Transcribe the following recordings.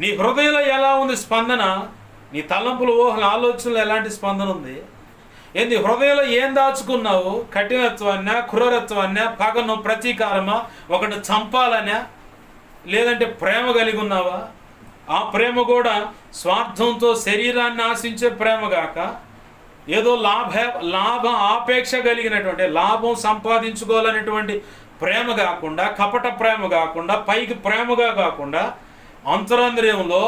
నీ హృదయంలో ఎలా ఉంది స్పందన? నీ తలంపులు ఊహల ఆలోచనలు ఎలాంటి స్పందన ఉంది? ఏంది హృదయంలో ఏం దాచుకున్నావు? కఠినత్వాన్న క్రూరత్వాన్న పగను ప్రతీకారమా? ఒకటి చంపాలనే? లేదంటే ప్రేమ కలిగి ఉన్నావా? ఆ ప్రేమ కూడా స్వార్థంతో శరీరాన్ని ఆశించే ప్రేమ గాక ఏదో లాభ లాభ ఆపేక్ష కలిగినటువంటి లాభం సంపాదించుకోవాలనేటువంటి ప్రేమ కాకుండా కపట ప్రేమ కాకుండా పైకి ప్రేమగా కాకుండా అంతరంద్రియంలో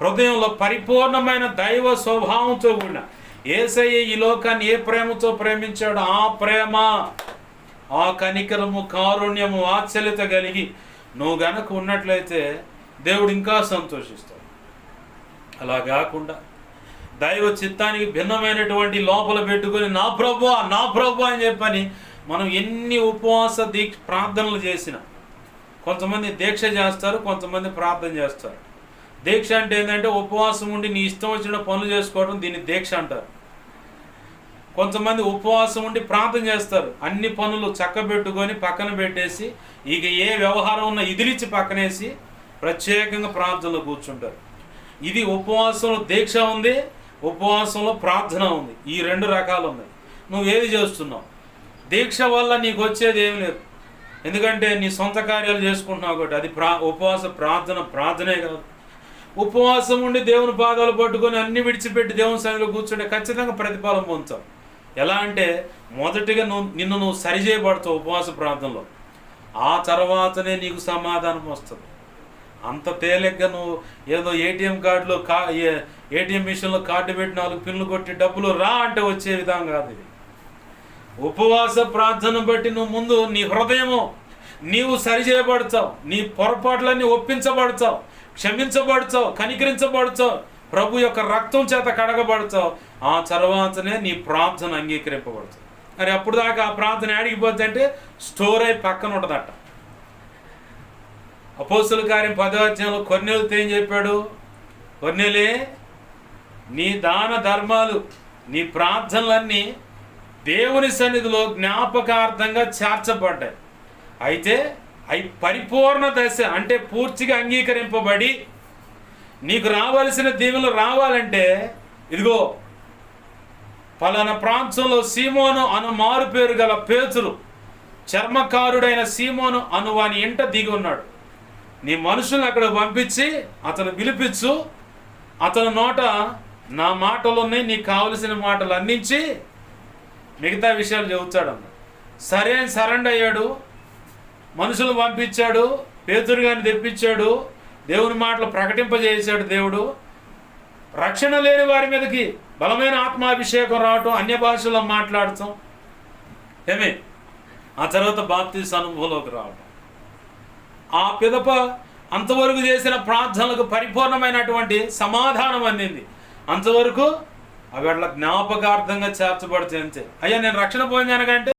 హృదయంలో పరిపూర్ణమైన దైవ స్వభావంతో కూడిన ఏసయ్య ఈ లోకాన్ని ఏ ప్రేమతో ప్రేమించాడు ఆ ప్రేమ ఆ కనికరము కారుణ్యము ఆశ్చర్యత కలిగి నువ్వు గనక ఉన్నట్లయితే దేవుడు ఇంకా సంతోషిస్తాడు. అలా కాకుండా దైవ చిత్తానికి భిన్నమైనటువంటి లోపల పెట్టుకొని నా ప్రభు నా ప్రభు అని చెప్పని మనం ఎన్ని ఉపవాస దీక్ష ప్రార్థనలు చేసినా కొంతమంది దీక్ష చేస్తారు కొంతమంది ప్రార్థన చేస్తారు. దీక్ష అంటే ఏంటంటే ఉపవాసం ఉండి నీ ఇష్టం వచ్చిన పనులు చేసుకోవడం దీన్ని దీక్ష అంటారు. కొంతమంది ఉపవాసం ఉండి ప్రార్థన చేస్తారు. అన్ని పనులు చక్కబెట్టుకొని పక్కన పెట్టేసి ఇక ఏ వ్యవహారం ఉన్నా ఇదిలిచ్చి పక్కనేసి ప్రత్యేకంగా ప్రార్థనలో కూర్చుంటారు. ఇది ఉపవాసంలో దీక్ష ఉంది ఉపవాసంలో ప్రార్థన ఉంది. ఈ రెండు రకాలు ఉన్నాయి. నువ్వు ఏది చేస్తున్నావు? దీక్ష వల్ల నీకు వచ్చేది ఏమి లేదు. ఎందుకంటే నీ సొంత కార్యాలు చేసుకుంటున్నావు కాబట్టి అది ప్రా ఉపవాస ప్రార్థన ప్రార్థనే కాదు. ఉపవాసం ఉండి దేవుని పాదాలు పట్టుకొని అన్ని విడిచిపెట్టి దేవుని సన్నిధిలో కూర్చుంటే ఖచ్చితంగా ప్రతిఫలం పొందుతావు ఎలా అంటే మొదటిగా నువ్వు నిన్ను నువ్వు సరిచేయబడతావు ఉపవాస ప్రార్థనలో. ఆ తర్వాతనే నీకు సమాధానం వస్తుంది. అంత తేలిగ్గా నువ్వు ఏదో ఏటీఎం కార్డులో కా ఏటీఎం మిషన్లో కార్డు పెట్టి నాలుగు పిన్లు కొట్టి డబ్బులు రా అంటే వచ్చే విధంగా కాదు ఇది. ఉపవాస ప్రార్థన బట్టి నువ్వు ముందు నీ హృదయము నీవు సరిచేయబడతావు. నీ పొరపాట్లన్నీ ఒప్పించబడతావు. క్షమించబడతావు. కనికరించబడతావు. ప్రభు యొక్క రక్తం చేత కడగబడతావు. ఆ తర్వాతనే నీ ప్రార్థన అంగీకరింపబడుతుంది మరి అప్పుడు దాకా ఆ ప్రార్థన ఆడిగిపోద్ది అంటే స్టోర్ అయి పక్కన ఉంటుందట. అపోసులు కార్యం పదో అధ్యాయంలో కొన్నేళ్ళతో ఏం చెప్పాడు? కొన్నెలే నీ దాన ధర్మాలు నీ ప్రార్థనలన్నీ దేవుని సన్నిధిలో జ్ఞాపకార్థంగా చేర్చబడ్డాయి. అయితే అవి పరిపూర్ణ దశ అంటే పూర్తిగా అంగీకరింపబడి నీకు రావాల్సిన దీవెనలు రావాలంటే ఇదిగో పలానా ప్రాంతంలో సీమోను అను మారు పేరు గల పేతురు చర్మకారుడైన సీమోను అను వాని ఇంట దిగి ఉన్నాడు. నీ మనుషులను అక్కడ పంపించి అతను పిలిపించు అతని నోట నా మాటలు ఉన్నాయి నీకు కావలసిన మాటలు అందించి మిగతా విషయాలు చెబుతాడన్న సరే అని సరెండర్ అయ్యాడు. మనుషులు పంపించాడు. పేతురు గారిని తెప్పించాడు. దేవుని మాటలు ప్రకటింపజేశాడు దేవుడు. రక్షణ లేని వారి మీదకి బలమైన ఆత్మాభిషేకం రావటం అన్య భాషలో మాట్లాడటం. ఏమే? ఆ తర్వాత బాప్తీస్ అనుభవంలోకి రావటం. ఆ పిదప అంతవరకు చేసిన ప్రార్థనలకు పరిపూర్ణమైనటువంటి సమాధానం అందింది. అంతవరకు అవి అట్లా జ్ఞాపకార్థంగా చేర్చబడితే అంతే. అయ్యా నేను రక్షణ పొందాను కంటే